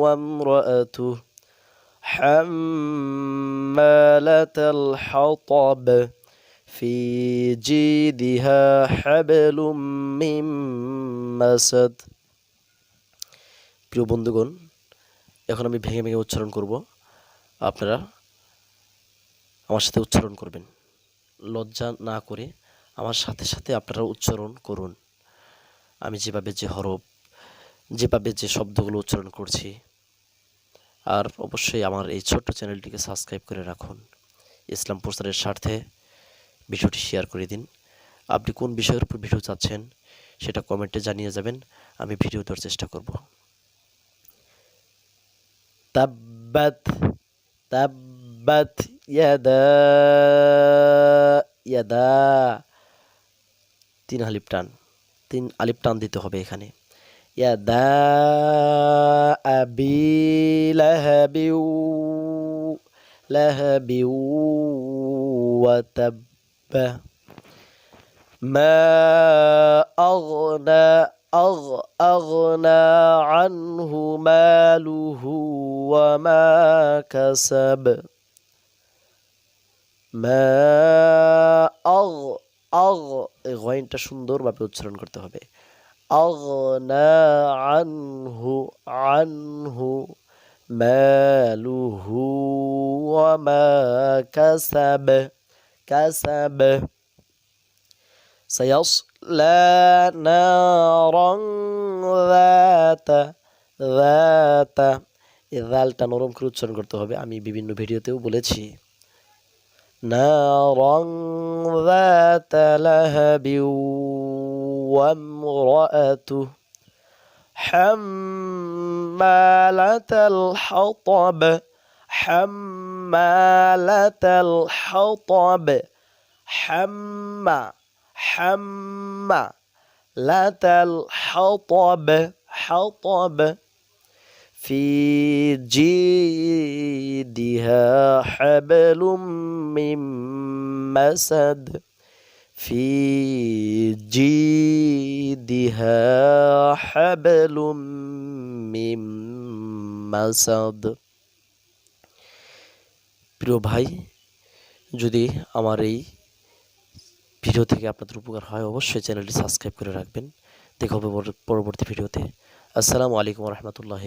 وامرأته حمالة الحطب في جيدها حبل من مسد প্রিয় বন্ধুগণ এখন আমি ভেঙে ভেঙে উচ্চারণ করব আপনারা আমার সাথে উচ্চারণ করবেন লজ্জা না করে আমার সাথে সাথে আপনারা উচ্চারণ করুন আমি যেভাবে যে হরফ যেভাবে যে শব্দগুলো উচ্চারণ করছি আর অবশ্যই আমার এই ছোট্ট চ্যানেলটিকে সাবস্ক্রাইব করে রাখুন। ইসলাম প্রচারের স্বার্থে ভিডিওটি শেয়ার করে দিন। আপনি কোন বিষয়ের উপর ভিডিও চাচ্ছেন সেটা কমেন্টে জানিয়ে যাবেন। আমি ভিডিও দেওয়ার চেষ্টা করব। তাব্বাত তাব্বাত ইয়াদা তিন হালিপ টান, তিন আলিপ টান দিতে হবে এখানে। ইয়াদা আবি লাহাবিউ লাহাবিউ ওয়াতাব ما أغنى أغ أغنى عنه ماله وما كسب ما أغ أغ এই গয়নটা সুন্দরভাবে উচ্চারণ করতে হবে أغنى عنه عنه ماله وما كسب كسب سيصلى نارا ذات ذات এই দালটা নরম করে উচ্চারণ করতে হবে আমি বিভিন্ন ভিডিওতেও বলেছি نارا ذات لهب وامرأته. حمالة الحطب حمالة الحطب. حمّ حمّ لة الحطب حطب. في جيدها حبل من مسد. في جيدها حبل من مسد প্রিয় ভাই যদি আমার এই ভিডিও থেকে আপনাদের উপকার হয় অবশ্যই চ্যানেলটি সাবস্ক্রাইব করে রাখবেন দেখা হবে পরবর্তী ভিডিওতে আসসালামু আলাইকুম রহমতুল্লাহ